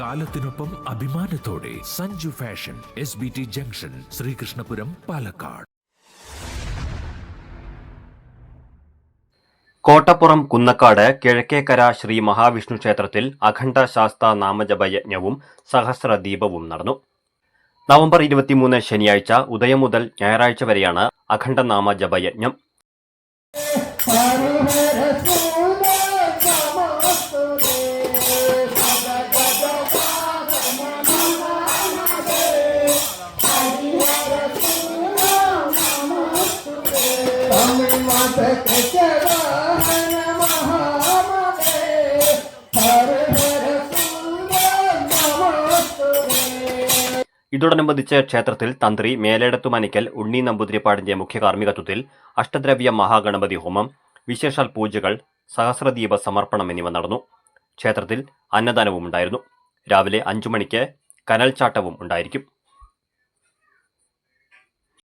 കാലത്തിനൊപ്പം അഭിമാനത്തോടെ Sanju fashion S B T junction Sreekrishnapuram Palakkad. Kottappuram Kunnakkad Kizhakkekara Sree Mahavishnu ക്ഷേത്രത്തിൽ അഖണ്ഡ ശാസ്ത നാമജപയജ്ഞവും സഹസ്രദീപവും നടന്നു. November ഇരുപത്തിമൂന്ന് ശനിയാഴ്ച ഉദയം മുതൽ ഞായറാഴ്ച വരെയാണ് ഇതോടനുബന്ധിച്ച് ക്ഷേത്രത്തിൽ തന്ത്രി മേലേടത്തു മനിക്കൽ ഉണ്ണി നമ്പൂതിരിപ്പാടിന്റെ മുഖ്യ കാർമ്മികത്വത്തിൽ അഷ്ടദ്രവ്യ മഹാഗണപതി ഹോമം വിശേഷാൽ പൂജകൾ സഹസ്രദീപ സമർപ്പണം എന്നിവ നടന്നു. ക്ഷേത്രത്തിൽ അന്നദാനവും ഉണ്ടായിരുന്നു. രാവിലെ അഞ്ചു മണിക്ക് കനൽച്ചാട്ടവും ഉണ്ടായിരിക്കും.